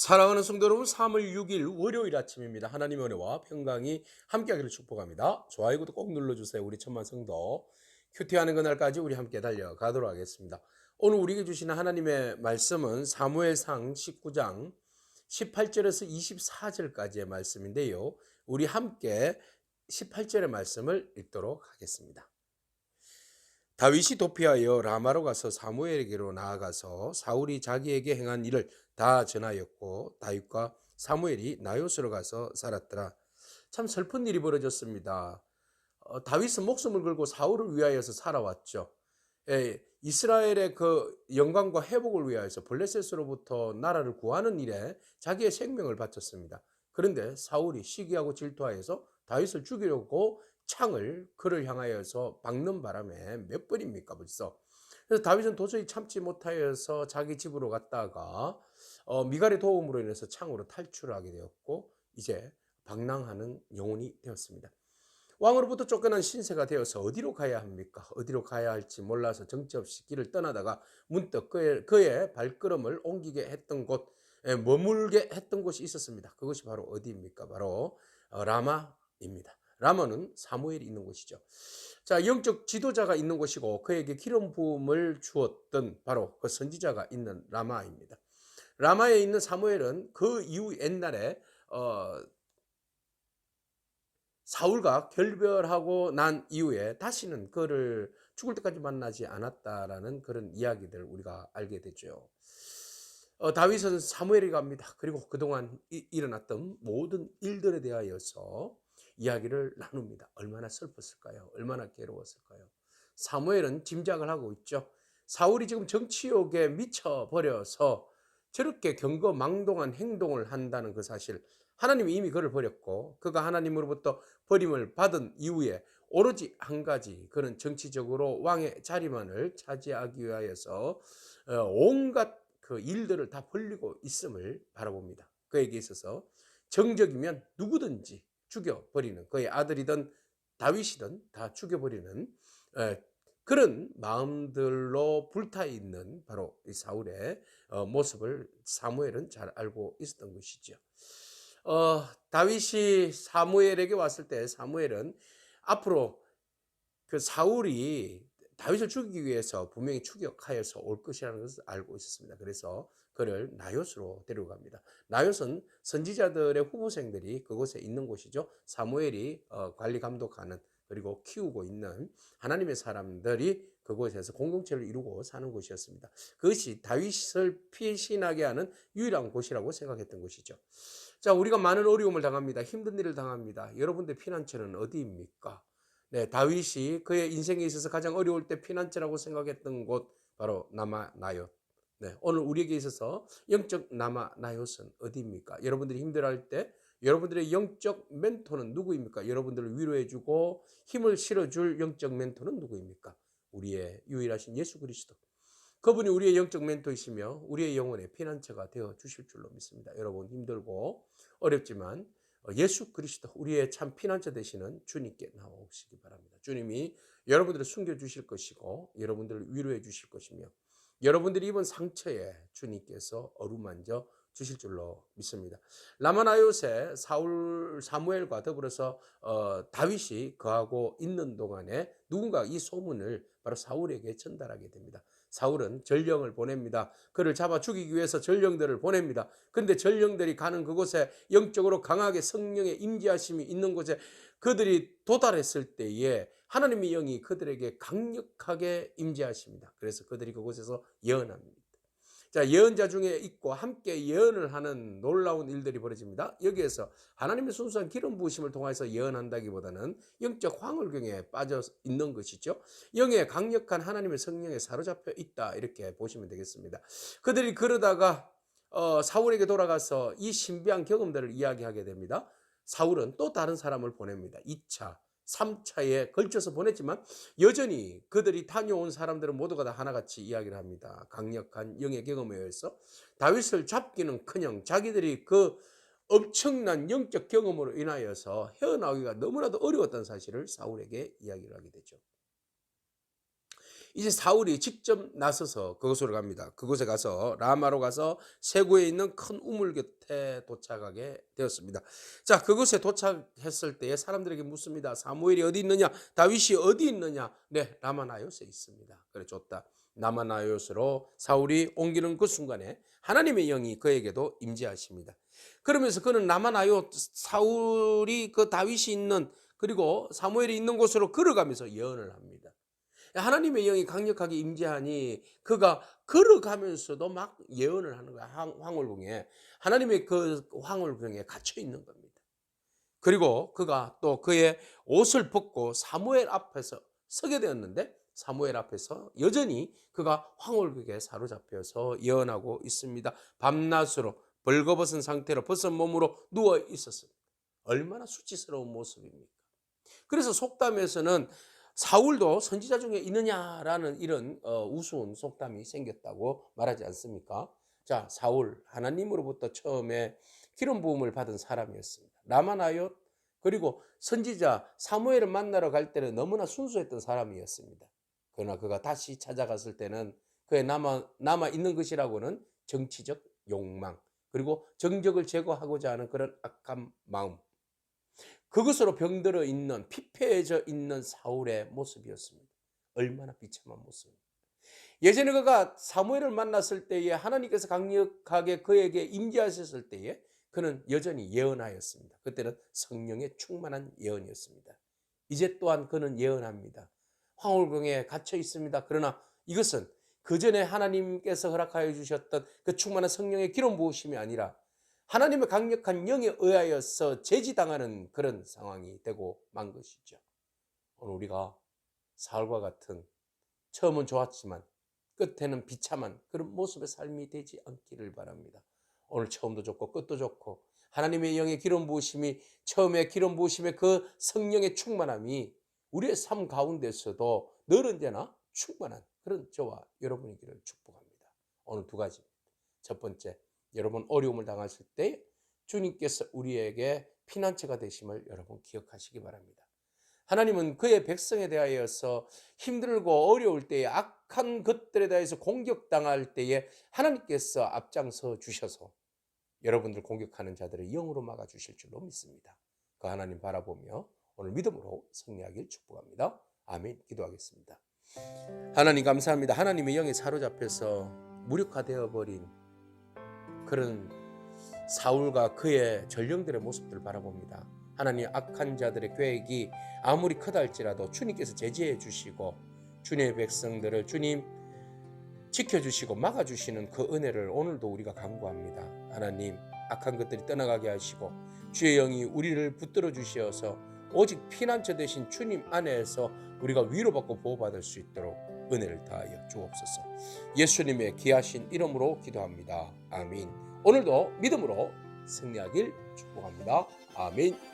사랑하는 성도 여러분, 3월 6일 월요일 아침입니다. 하나님의 은혜와 평강이 함께하기를 축복합니다. 좋아요, 구독 꼭 눌러주세요. 우리 천만 성도 큐티하는 그날까지 우리 함께 달려가도록 하겠습니다. 오늘 우리에게 주시는 하나님의 말씀은 사무엘상 19장 18절에서 24절까지의 말씀인데요. 우리 함께 18절의 말씀을 읽도록 하겠습니다. 다윗이 도피하여 라마로 가서 사무엘에게로 나아가서 사울이 자기에게 행한 일을 다 전하였고 다윗과 사무엘이 나요스로 가서 살았더라. 참 슬픈 일이 벌어졌습니다. 어, 다윗은 목숨을 걸고 사울을 위하여서 살아왔죠. 예, 이스라엘의 그 영광과 회복을 위하여서 블레셋으로부터 나라를 구하는 일에 자기의 생명을 바쳤습니다. 그런데 사울이 시기하고 질투하여서 다윗을 죽이려고 창을 그를 향하여서 박는 바람에 몇 번입니까 벌써. 그래서 다윗은 도저히 참지 못하여서 자기 집으로 갔다가 어, 미갈의 도움으로 인해서 창으로 탈출하게 되었고 이제 방랑하는 영혼이 되었습니다. 왕으로부터 쫓겨난 신세가 되어서 어디로 가야 합니까? 어디로 가야 할지 몰라서 정처 없이 길을 떠나다가 문득 그의, 그의 발걸음을 옮기게 했던 곳, 에, 머물게 했던 곳이 있었습니다. 그것이 바로 어디입니까? 바로 어, 라마입니다. 라마는 사무엘이 있는 곳이죠. 자, 영적 지도자가 있는 곳이고 그에게 기름 부음을 주었던 바로 그 선지자가 있는 라마입니다. 라마에 있는 사무엘은 그 이후 옛날에 어, 사울과 결별하고 난 이후에 다시는 그를 죽을 때까지 만나지 않았다라는 그런 이야기들을 우리가 알게 되죠. 어, 다윗은 사무엘이 갑니다. 그리고 그동안 이, 일어났던 모든 일들에 대하여서 이야기를 나눕니다. 얼마나 슬펐을까요? 얼마나 괴로웠을까요? 사무엘은 짐작을 하고 있죠. 사울이 지금 정치욕에 미쳐버려서 저렇게 경거 망동한 행동을 한다는 그 사실 하나님이 이미 그를 버렸고 그가 하나님으로부터 버림을 받은 이후에 오로지 한 가지 그는 정치적으로 왕의 자리만을 차지하기 위하여서 어, 온갖 그 일들을 다 벌리고 있음을 바라봅니다. 그에게 있어서 정적이면 누구든지 죽여버리는 그의 아들이든 다윗이든 다 죽여버리는 그런 마음들로 불타 있는 바로 이 사울의 어, 모습을 사무엘은 잘 알고 있었던 것이죠. 어, 다윗이 사무엘에게 왔을 때 사무엘은 앞으로 그 사울이 다윗을 죽이기 위해서 분명히 추격하여서 올 것이라는 것을 알고 있었습니다. 그래서 그를 나요스로 데려갑니다. 나요스는 선지자들의 후보생들이 그곳에 있는 곳이죠. 사무엘이 어, 관리 감독하는 그리고 키우고 있는 하나님의 사람들이 그곳에서 공동체를 이루고 사는 곳이었습니다. 그것이 다윗을 피신하게 하는 유일한 곳이라고 생각했던 것이죠. 자, 우리가 많은 어려움을 당합니다. 힘든 일을 당합니다. 여러분들 피난처는 어디입니까? 네, 다윗이 그의 인생에 있어서 가장 어려울 때 피난처라고 생각했던 곳 바로 남아 나요. 네, 오늘 우리에게 있어서 영적 남아 나요은 어디입니까? 여러분들이 힘들어할 때 여러분들의 영적 멘토는 누구입니까? 여러분들을 위로해주고 힘을 실어줄 영적 멘토는 누구입니까? 우리의 유일하신 예수 그리스도. 그분이 우리의 영적 멘토이시며 우리의 영혼의 피난처가 되어 주실 줄로 믿습니다. 여러분 힘들고 어렵지만 예수 그리스도 우리의 참 피난처 되시는 주님께 나오시기 바랍니다. 주님이 여러분들을 숨겨 주실 것이고 여러분들을 위로해 주실 것이며 여러분들이 입은 상처에 주님께서 어루만져 주실 줄로 믿습니다. 라마나요세 사울 사무엘과 더불어서 어, 다윗이 거하고 있는 동안에 누군가 이 소문을 바로 사울에게 전달하게 됩니다. 사울은 전령을 보냅니다. 그를 잡아 죽이기 위해서 전령들을 보냅니다. 근데 전령들이 가는 그곳에 영적으로 강하게 성령의 임재하심이 있는 곳에 그들이 도달했을 때에 하나님의 영이 그들에게 강력하게 임재하십니다. 그래서 그들이 그곳에서 예언합니다. 자, 예언자 중에 있고 함께 예언을 하는 놀라운 일들이 벌어집니다. 여기에서 하나님의 순수한 기름 부으심을 통해서 예언한다기보다는 영적 황홀경에 빠져 있는 것이죠. 영에 강력한 하나님의 성령에 사로잡혀 있다 이렇게 보시면 되겠습니다. 그들이 그러다가 어, 사울에게 돌아가서 이 신비한 경험들을 이야기하게 됩니다. 사울은 또 다른 사람을 보냅니다. 2차 3차에 걸쳐서 보냈지만 여전히 그들이 다녀온 사람들은 모두가 다 하나같이 이야기를 합니다. 강력한 영의 경험에 의해서 다윗을 잡기는 커녕 자기들이 그 엄청난 영적 경험으로 인하여서 헤어나오기가 너무나도 어려웠던 사실을 사울에게 이야기를 하게 되죠. 이제 사울이 직접 나서서 그곳으로 갑니다. 그곳에 가서 라마로 가서 세구에 있는 큰 우물 곁에 도착하게 되었습니다. 자, 그곳에 도착했을 때에 사람들에게 묻습니다. 사무엘이 어디 있느냐? 다윗이 어디 있느냐? 네, 라마나요스에 있습니다. 그래 줬다. 나마나요스로 사울이 옮기는 그 순간에 하나님의 영이 그에게도 임재하십니다. 그러면서 그는 나마나요 사울이 그 다윗이 있는 그리고 사무엘이 있는 곳으로 걸어가면서 예언을 합니다. 하나님의 영이 강력하게 임재하니 그가 걸어가면서도 막 예언을 하는 거야. 황- 황홀궁에 하나님의 그 황홀궁에 갇혀 있는 겁니다. 그리고 그가 또 그의 옷을 벗고 사무엘 앞에서 서게 되었는데 사무엘 앞에서 여전히 그가 황홀국에 사로잡혀서 예언하고 있습니다. 밤낮으로 벌거벗은 상태로 벗은 몸으로 누워 있었습니다. 얼마나 수치스러운 모습입니까? 그래서 속담에서는 사울도 선지자 중에 있느냐라는 이런 어, 우스운 속담이 생겼다고 말하지 않습니까? 자, 사울 하나님으로부터 처음에 기름 부음을 받은 사람이었습니다. 라마나요 그리고 선지자 사무엘을 만나러 갈 때는 너무나 순수했던 사람이었습니다. 그러나 그가 다시 찾아갔을 때는 그의 남아 남아 있는 것이라고는 정치적 욕망 그리고 정적을 제거하고자 하는 그런 악한 마음 그것으로 병들어 있는 피폐해져 있는 사울의 모습이었습니다. 얼마나 비참한 모습입니다. 예전에 그가 사무엘을 만났을 때에 하나님께서 강력하게 그에게 임재하셨을 때에 그는 여전히 예언하였습니다. 그때는 성령의 충만한 예언이었습니다. 이제 또한 그는 예언합니다. 황홀궁에 갇혀 있습니다. 그러나 이것은 그 전에 하나님께서 허락하여 주셨던 그 충만한 성령의 기름 부으심이 아니라 하나님의 강력한 영에 의하여서 제지당하는 그런 상황이 되고 만 것이죠. 오늘 우리가 사울과 같은 처음은 좋았지만 끝에는 비참한 그런 모습의 삶이 되지 않기를 바랍니다. 오늘 처음도 좋고 끝도 좋고 하나님의 영의 기름 부으심이 처음에 기름 부으심의 그 성령의 충만함이 우리의 삶 가운데서도 늘 언제나 충만한 그런 저와 여러분이기를 축복합니다. 오늘 두 가지입니다. 첫 번째, 여러분 어려움을 당하실 때 주님께서 우리에게 피난처가 되심을 여러분 기억하시기 바랍니다. 하나님은 그의 백성에 대하여서 힘들고 어려울 때에 악한 것들에 대해서 공격당할 때에 하나님께서 앞장서 주셔서 여러분들 공격하는 자들을 영으로 막아 주실 줄로 믿습니다. 그 하나님 바라보며 오늘 믿음으로 승리하길 축복합니다. 아멘. 기도하겠습니다. 하나님 감사합니다. 하나님의 영에 사로잡혀서 무력화되어 버린 그런 사울과 그의 전령들의 모습들을 바라봅니다. 하나님 악한 자들의 계획이 아무리 크다 할지라도 주님께서 제지해 주시고 주님의 백성들을 주님 지켜주시고 막아주시는 그 은혜를 오늘도 우리가 간구합니다. 하나님 악한 것들이 떠나가게 하시고 주의 영이 우리를 붙들어 주시어서 오직 피난처 되신 주님 안에서 우리가 위로받고 보호받을 수 있도록 은혜를 다하여 주옵소서. 예수님의 귀하신 이름으로 기도합니다. 아멘. 오늘도 믿음으로 승리하길 축복합니다. 아멘.